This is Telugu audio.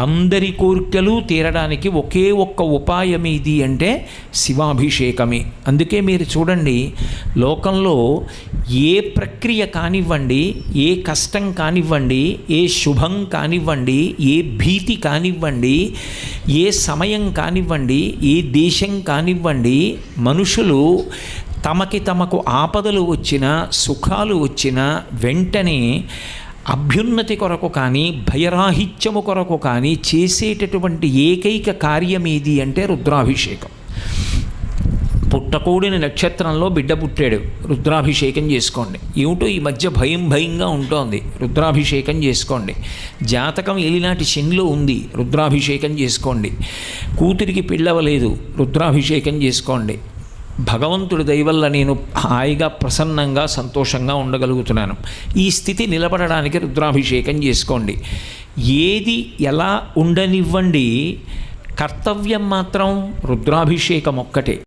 అందరి కోరికలు తీరడానికి ఒకే ఒక్క ఉపాయం ఇది అంటే శివాభిషేకమే. అందుకే మీరు చూడండి లోకంలో ఏ ప్రక్రియ కానివ్వండి ఏ కష్టం కానివ్వండి ఏ శుభం కానివ్వండి ఏ భీతి కానివ్వండి ఏ సమయం కానివ్వండి ఏ దేశం కానివ్వండి మనుషులు తమకి తమకు ఆపదలు వచ్చినా సుఖాలు వచ్చినా వెంటనే అభ్యున్నతి కొరకు కానీ భయరాహిత్యము కొరకు కానీ చేసేటటువంటి ఏకైక కార్యం ఏది అంటే రుద్రాభిషేకం. పుట్టకూడిన నక్షత్రంలో బిడ్డ పుట్టాడు రుద్రాభిషేకం చేసుకోండి. ఏమిటో ఈ మధ్య భయం భయంగా ఉంటోంది రుద్రాభిషేకం చేసుకోండి. జాతకం ఎలినాటి శనిలో ఉంది రుద్రాభిషేకం చేసుకోండి. కూతురికి పిల్లవలేదు రుద్రాభిషేకం చేసుకోండి. భగవంతుడి దయవల్ల నేను హాయిగా ప్రసన్నంగా సంతోషంగా ఉండగలుగుతున్నాను. ఈ స్థితి నిలబడడానికి రుద్రాభిషేకం చేసుకోండి. ఏది ఎలా ఉండనివ్వండి కర్తవ్యం మాత్రం రుద్రాభిషేకం ఒక్కటే.